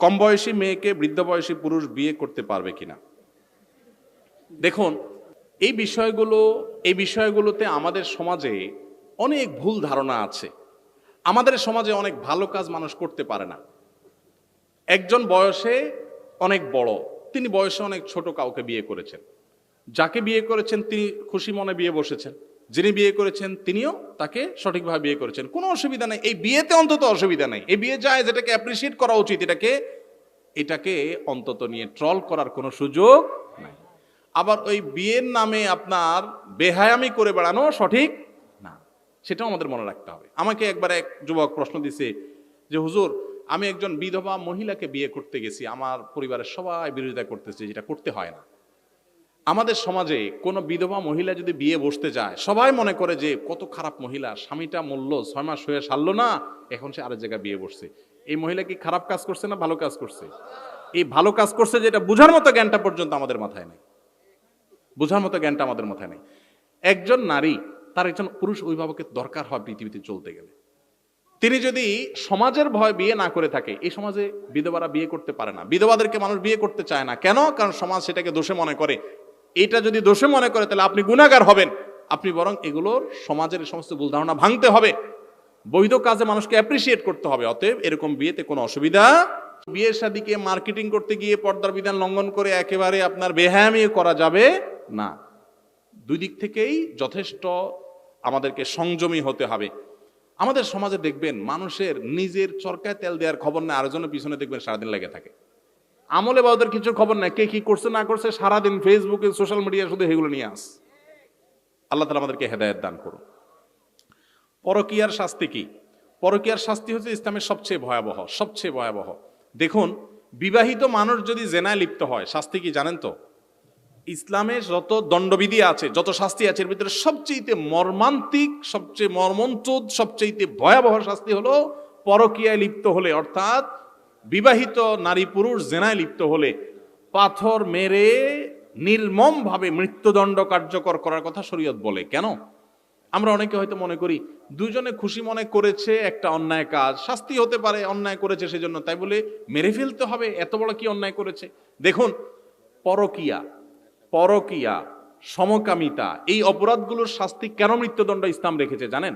কম বয়সী মেয়েকে বৃদ্ধ বয়সী পুরুষ বিয়ে করতে পারবে কিনা? দেখুন, এই বিষয়গুলো, এই বিষয়গুলোতে আমাদের সমাজে অনেক ভুল ধারণা আছে। আমাদের সমাজে অনেক ভালো কাজ মানুষ করতে পারে না। একজন বয়সে অনেক বড়, তিনি বয়সে অনেক ছোট কাউকে বিয়ে করেছেন। যাকে বিয়ে করেছেন, তিনি খুশি মনে বিয়ে বসেছেন। যিনি বিয়ে করেছেন, তিনিও তাকে সঠিকভাবে বিয়ে করেছেন। কোনো অসুবিধা নেই। এই বিয়েতে অন্তত অসুবিধা নেই। এই বিয়ে যায়, যেটাকে অ্যাপ্রিসিয়েট করা উচিত, এটাকে এটাকে অন্তত নিয়ে ট্রল করার কোনো সুযোগ নাই। আবার ওই বিয়ের নামে আপনার বেহায়ামি করে বেড়ানো সঠিক না। সেটাও আমাদের মনে রাখতে হবে। আমাকে একবার এক যুবক প্রশ্ন দিছে যে, হুজুর, আমি একজন বিধবা মহিলাকে বিয়ে করতে গেছি। আমার পরিবারের সবাই বিরোধিতা করতেছে, যেটা করতে হয় না। আমাদের সমাজে কোনো বিধবা মহিলা যদি বিয়ে বসতে যায়, সবাই মনে করে যে কত খারাপ মহিলা, স্বামীটা মূল্য ছয় মাস হয়ে সারলো না, এখন সে আরেক জায়গায় বিয়ে বসছে। এই মহিলা কি খারাপ কাজ করছে না ভালো কাজ করছে? এই ভালো কাজ করছে যেটা বুঝার মতো জ্ঞানটা পর্যন্ত আমাদের মাথায় নেই। বোঝার মতো জ্ঞানটা আমাদের মাথায় নেই। একজন নারী, তার একজন পুরুষ অভিভাবকের দরকার হয় পৃথিবীতে চলতে গেলে। তিনি যদি সমাজের ভয় বিয়ে না করে থাকে, এই সমাজে বিধবারা বিয়ে করতে পারে না। বিধবাদেরকে মানুষ বিয়ে করতে চায় না। কেন? কারণ সমাজ সেটাকে দোষে মনে করে। এটা যদি দোষে মনে করে, তাহলে আপনি গুণাগার হবেন। আপনি বরং এগুলোর সমাজের সমস্ত ভুল ধারণা ভাঙতে হবে। বৈধ কাজে মানুষকে অ্যাপ্রিসিয়েট করতে হবে। অতএব এরকম বিয়েতে কোনো অসুবিধা? বিয়ের শাদিকে মার্কেটিং করতে গিয়ে পর্দার বিধান লঙ্ঘন করে একেবারে আপনার বেহায়ামি করা যাবে না। দুই দিক থেকেই যথেষ্ট আমাদেরকে সংযমী হতে হবে। আমাদের সমাজে দেখবেন মানুষের নিজের চরকায় তেল দেওয়ার খবর নেই আরেকজনের পিছনে দেখবেন সারাদিন লেগে থাকে। আমলে বা ওদের কিছু খবর নেই, কে কি করছে, না করছে, সারাদিন ফেসবুকে সোশ্যাল মিডিয়া শুধু এগুলো নিয়ে আস। আল্লাহ তালা আমাদেরকে হেদায়ত দান করুন। পরকিয়ার শাস্তি কি? পরকিয়ার শাস্তি হচ্ছে ইসলামের সবচেয়ে ভয়াবহ সবচেয়ে ভয়াবহ। দেখুন, বিবাহিত মানুষ যদি জেনায় লিপ্ত হয়, শাস্তি কি জানেন তো? ইসলামের যত দণ্ডবিধি আছে, যত শাস্তি আছে, এর ভিতরে সবচেয়ে মর্মান্তিক, সবচেয়ে মর্মন্তুদ সবচেয়ে ভয়াবহ শাস্তি হলো পরকীয়ায় লিপ্ত হলে, অর্থাৎ বিবাহিত নারী পুরুষ জেনায় লিপ্ত হলে পাথর মেরে নির্মমভাবে মৃত্যুদণ্ড কার্যকর করার কথা শরীয়ত বলে। কেন? আমরা অনেকে হয়তো মনে করি, দুজনে খুশি মনে করেছে একটা অন্যায় কাজ, শাস্তি হতে পারে, অন্যায় করেছে সেজন্য। তাই বলে মেরে ফেলতে হবে, এত বড় কি অন্যায় করেছে? দেখুন, পরকিয়া পরকিয়া, সমকামিতা, এই অপরাধগুলোর শাস্তি কেন মৃত্যুদণ্ড ইসলাম রেখেছে জানেন?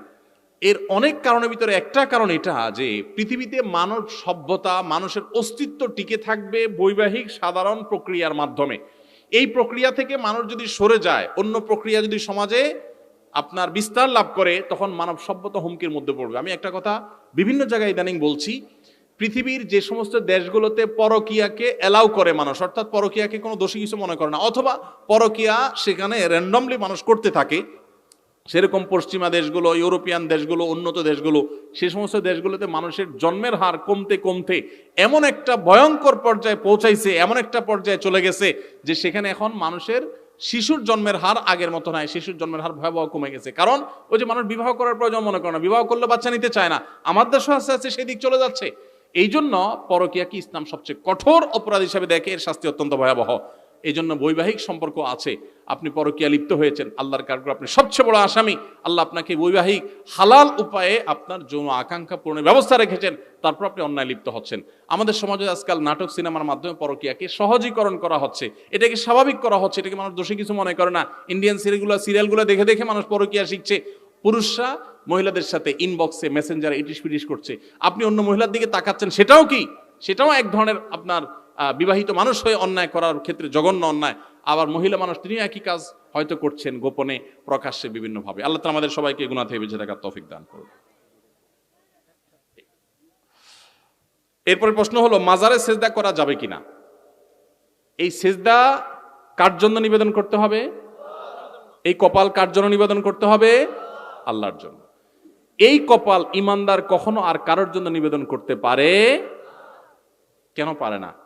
এর অনেক কারণের ভিতরে একটা কারণ এটা যে পৃথিবীতে মানব সভ্যতা, মানুষের অস্তিত্ব টিকে থাকবে বৈবাহিক সাধারণ প্রক্রিয়ার মাধ্যমে। এই প্রক্রিয়া থেকে মানুষ যদি সরে যায়, অন্য প্রক্রিয়া যদি সমাজে আপনার বিস্তার লাভ করে, তখন মানব সভ্যতা হুমকির মধ্যে পড়বে। আমি একটা কথা বিভিন্ন জায়গায় ইদানিং বলছি, পৃথিবীর যে সমস্ত দেশগুলোতে পরকিয়াকে অ্যালাউ করে মানুষ, অর্থাৎ পরকিয়াকে কোনো দোষী কিছু মনে করে না, অথবা পরকিয়া সেখানে র্যান্ডমলি মানুষ করতে থাকে সেরকম পশ্চিমা দেশগুলো, ইউরোপিয়ান দেশগুলো, উন্নত দেশগুলো, সে সমস্ত দেশগুলোতে মানুষের জন্মের হার কমতে কমতে এমন একটা ভয়ঙ্কর পর্যায়ে পৌঁছাইছে, এমন একটা পর্যায়ে চলে গেছে যে সেখানে এখন মানুষের শিশুর জন্মের হার আগের মতো নয় শিশুর জন্মের হার ভয়াবহ কমে গেছে। কারণ ওই যে মানুষ বিবাহ করার প্রয়োজন মনে করে না, বিবাহ করলে বাচ্চা নিতে চায় না, আমার দেশও আস্তে আস্তে সেই দিক চলে যাচ্ছে। এই জন্য পরকিয়াকে ইসলাম সবচেয়ে কঠোর অপরাধ হিসাবে দেখে, এর শাস্তি অত্যন্ত ভয়াবহ। এই জন্য বৈবাহিক সম্পর্ক আছে। আপনি পরকিয়া লিপ্ত হয়েছেন, আল্লাহর কারণ আপনি সবচেয়ে বড় আসামি। আল্লাহ আপনাকে বৈবাহিক, হালাল উপায়ে আপনার যৌন আকাঙ্ক্ষা পূরণের ব্যবস্থা রেখেছেন, তারপর আপনি অন্যায় লিপ্ত হচ্ছেন। আমাদের সমাজে আজকাল নাটক, সিনেমার মাধ্যমে পরকিয়াকে সহজীকরণ করা হচ্ছে। এটাকে স্বাভাবিক করা হচ্ছে, এটাকে মানুষ দোষী কিছু মনে করে না। ইন্ডিয়ান সিরিয়ালগুলো সিরিয়ালগুলো দেখে দেখে মানুষ পরকিয়া শিখছে। পুরুষরা মহিলাদের সাথে ইনবক্সে মেসেঞ্জারে ইটিস পিটিস করছে। আপনি অন্য মহিলার দিকে তাকাচ্ছেন, সেটাও কি? সেটাও এক ধরনের আপনার বিবাহিত মানুষ হয়ে অন্যায় করার ক্ষেত্রে জঘন্য অন্যায়, আবার মহিলা মানুষ তিনি একই কাজ হয়তো করছেন গোপনে, প্রকাশ্যে, বিভিন্নভাবে। আল্লাহ তাআলা আমাদের সবাইকে গুণা থেকে বেঁচে থাকার তৌফিক দান করুন। এরপরে প্রশ্ন হলো, মাজারে সেজদা করা যাবে কিনা? এই সেজদা কার জন্য নিবেদন করতে হবে? এই কপাল কার জন্য নিবেদন করতে হবে? আল্লাহর জন্য। এই কপাল ইমানদার কখনো আর কারোর জন্য নিবেদন করতে পারে? কেন পারে না?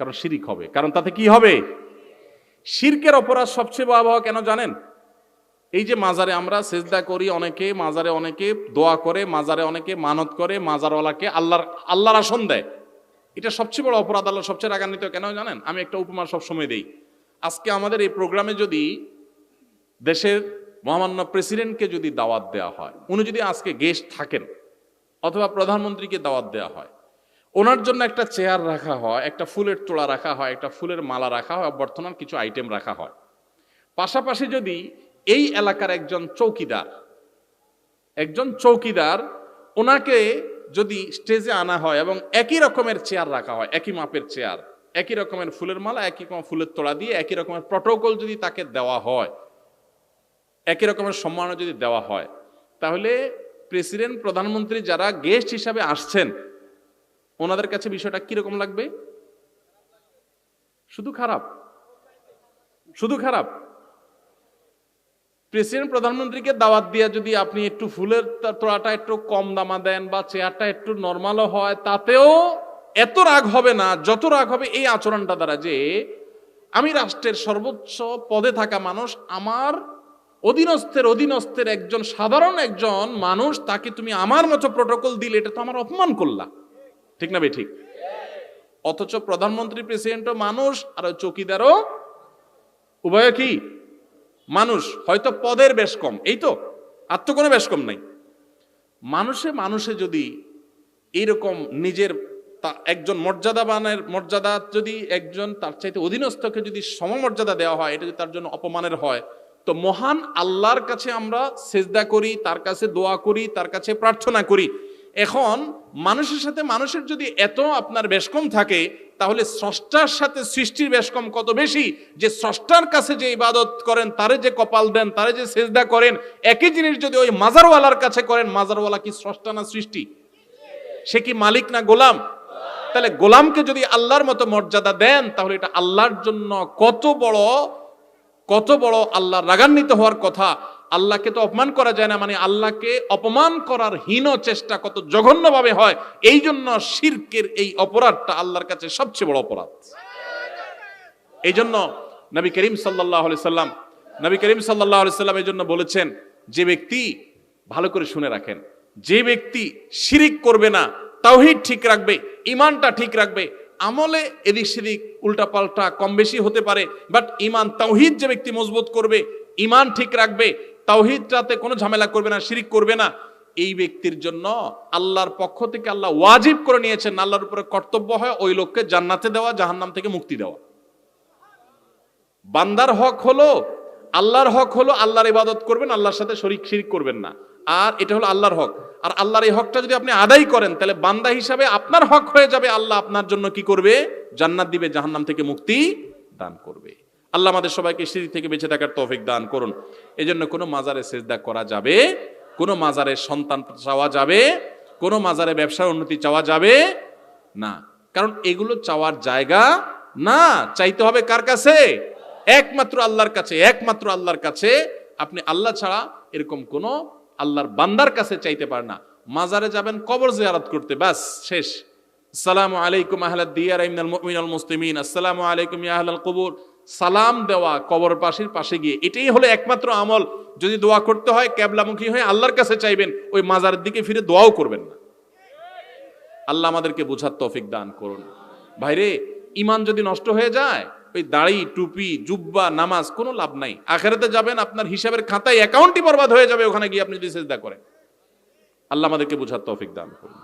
কারণ শিরিক হবে। কারণ তাতে কি হবে? শিরকের অপরাধ সবচেয়ে ভয়াবহ, কেন জানেন? এই যে মাজারে আমরা সেজদা করি অনেকে, মাজারে অনেকে দোয়া করে, মাজারে অনেকে মানত করে, মাজারওয়ালাকে আল্লাহর আল্লাহর আসন দেয়। এটা সবচেয়ে বড় অপরাধ, আল্লাহ সবচেয়ে রাগান্বিত। কেন জানেন? আমি একটা উপমা সবসময় দেই। আজকে আমাদের এই প্রোগ্রামে যদি দেশের মহামান্য প্রেসিডেন্টকে যদি দাওয়াত দেওয়া হয়, উনি যদি আজকে গেস্ট থাকেন, অথবা প্রধানমন্ত্রীকে দাওয়াত দেওয়া হয় ওনার জন্য একটা চেয়ার রাখা হয়, একটা ফুলের তোড়া রাখা হয়, একটা ফুলের মালা রাখা হয়, বর্তমান কিছু আইটেম রাখা হয়। পাশাপাশি যদি এই এলাকার একজন চৌকিদার একজন চৌকিদার ওনাকে যদি স্টেজে আনা হয় এবং একই রকমের চেয়ার রাখা হয়, একই মাপের চেয়ার, একই রকমের ফুলের মালা, একই রকম ফুলের তোড়া দিয়ে, একই রকমের প্রটোকল যদি তাকে দেওয়া হয়, একই রকমের সম্মাননা যদি দেওয়া হয়, তাহলে প্রেসিডেন্ট, প্রধানমন্ত্রী যারা গেস্ট হিসাবে আসছেন ওনাদের কাছে বিষয়টা কীরকম লাগবে? শুধু খারাপ। শুধু খারাপ। প্রেসিডেন্ট, প্রধানমন্ত্রীকে দাওয়াত দিয়ে যদি আপনি একটু ফুলের তোড়াটা একটু কম দামা দেন বা চেয়ারটা একটু নর্মালও হয়, তাতেও এত রাগ হবে না, যত রাগ হবে এই আচরণটা দ্বারা যে আমি রাষ্ট্রের সর্বোচ্চ পদে থাকা মানুষ, আমার অধীনস্থের অধীনস্থের একজন সাধারণ একজন মানুষ, তাকে তুমি আমার মতো প্রোটোকল দিলে এটা তো আমার অপমান করলা। ঠিক না ঠিক। অথচ প্রধানমন্ত্রী, প্রেসিডেন্টও মানুষ, আর চৌকিদারও উভয় কি? মানুষ। হয়তো পদের বেশ কম, এই তো। আর তো কোনো বেশ কম নাই। মানুষে মানুষে যদি এইরকম নিজের তা একজন মর্যাদাবানের, মর্যাদা যদি একজন তার চাইতে অধীনস্থকে যদি সমমর্যাদা দেওয়া হয়, এটা যদি তার জন্য অপমানের হয়, তো মহান আল্লাহর কাছে আমরা সেজদা করি, তার কাছে দোয়া করি, তার কাছে প্রার্থনা করি। এখন মানুষের সাথে মানুষের যদি এত আপনার বেশকম থাকে, তাহলে স্রষ্টার সাথে সৃষ্টির বেশকম কত বেশি? যে স্রষ্টার কাছে যে ইবাদত করেন, তারে যে কপাল দেন, তারে যে সেজদা করেন, একই জিনিস যদি ওই মাজারওয়ালার কাছে করেন, মাজারওয়ালা কি স্রষ্টা না সৃষ্টি? সে কি মালিক না গোলাম? তাহলে গোলামকে যদি আল্লাহর মতো মর্যাদা দেন, তাহলে এটা আল্লাহর জন্য কত বড় কত বড় আল্লাহ রাগান্বিত হওয়ার কথা। আল্লাহকে তো অপমান করা যায় না মানে আল্লাহকে অপমান করার হীন চেষ্টা কত জঘন্যভাবে হয় এই জন্য শিরকের এই অপরাধটা আল্লাহর কাছে সবচেয়ে বড় অপরাধ। এই জন্য নবী করিম সাল্লাহ সাল্লাম, নবী করিম সাল্লাহ সাল্লাম এই জন্য বলেছেন, যে ব্যক্তি ভালো করে শুনে রাখেন, যে ব্যক্তি শিরিক করবে না, তাওহিদ ঠিক রাখবে ইমানটা ঠিক রাখবে, আমলে এদিক সেদিক উল্টাপাল্টা কম বেশি হতে পারে বাট ইমান তাওহিদ যে ব্যক্তি মজবুত করবে ইমান ঠিক রাখবে তাওহিদটাতে কোনো ঝামেলা করবে না, শিরিক করবে না। এই ব্যক্তির জন্য আল্লাহর পক্ষ থেকে আল্লাহ ওয়াজিব করে নিয়েছেন, আল্লাহর উপরে কর্তব্য হয় ওই লোককে জান্নাতে দেওয়া, জাহান্নাম থেকে মুক্তি দেওয়া। বান্দার হক হলো, আল্লাহর হক হলো আল্লাহর ইবাদত করবেন, আল্লাহর সাথে শরিক শিরিক করবেন না। আর এটা হলো আল্লাহর হক। আর আল্লাহর এই হকটা যদি আপনি আদায় করেন, তাহলে বান্দা হিসাবে আপনার হক হয়ে যাবে, আল্লাহ আপনার জন্য কি করবে? জান্নাত দিবে, জাহান্নাম থেকে মুক্তি দান করবে। আল্লাহ আমাদের সবাইকে শিরিক থেকে বেঁচে থাকার তৌফিক দান করুন। এই জন্য কোনো মাজারে সেজদা করা যাবে, কোনো মাজারে সন্তান চাওয়া যাবে, কোনো মাজারে ব্যবসার উন্নতি চাওয়া যাবে না। কারণ এগুলো চাওয়ার জায়গা না। চাইতে হবে কার কাছে? একমাত্র আল্লাহর কাছে, একমাত্র আল্লাহর কাছে। আপনি আল্লাহ ছাড়া এরকম কোন আল্লাহর বান্দার কাছে চাইতে পারে না। মাজারে যাবেন, কবর জিয়ারত করতে, ব্যাস, শেষ। আসসালামু আলাইকুম আহলাদ দিয়ার ইমিনাল মুমিনাল মুসলিমিন। আসসালামু আলাইকুম ইয়া আহলাল কবর। সালাম দেওয়া কবর পাশের পাশে গিয়ে। এটাই হলো একমাত্র আমল। যদি দোয়া করতে হয়, ক্যাবলামুখী হয়ে আল্লাহর কাছে চাইবেন, ওই মাজারের দিকে ফিরে দোয়াও করবেন না। আল্লাহ আমাদেরকে বোঝার তৌফিক দান করুন। ভাইরে ইমান যদি নষ্ট হয়ে যায়, ওই দাড়ি, টুপি, জুব্বা, নামাজ কোনো লাভ নাই। আখেরাতে যাবেন, আপনার হিসাবের খাতায় অ্যাকাউন্টই বরবাদ হয়ে যাবে, ওখানে গিয়ে আপনি যদি সেজদা করেন। আল্লাহ আমাদেরকে বোঝার তৌফিক দান করুন।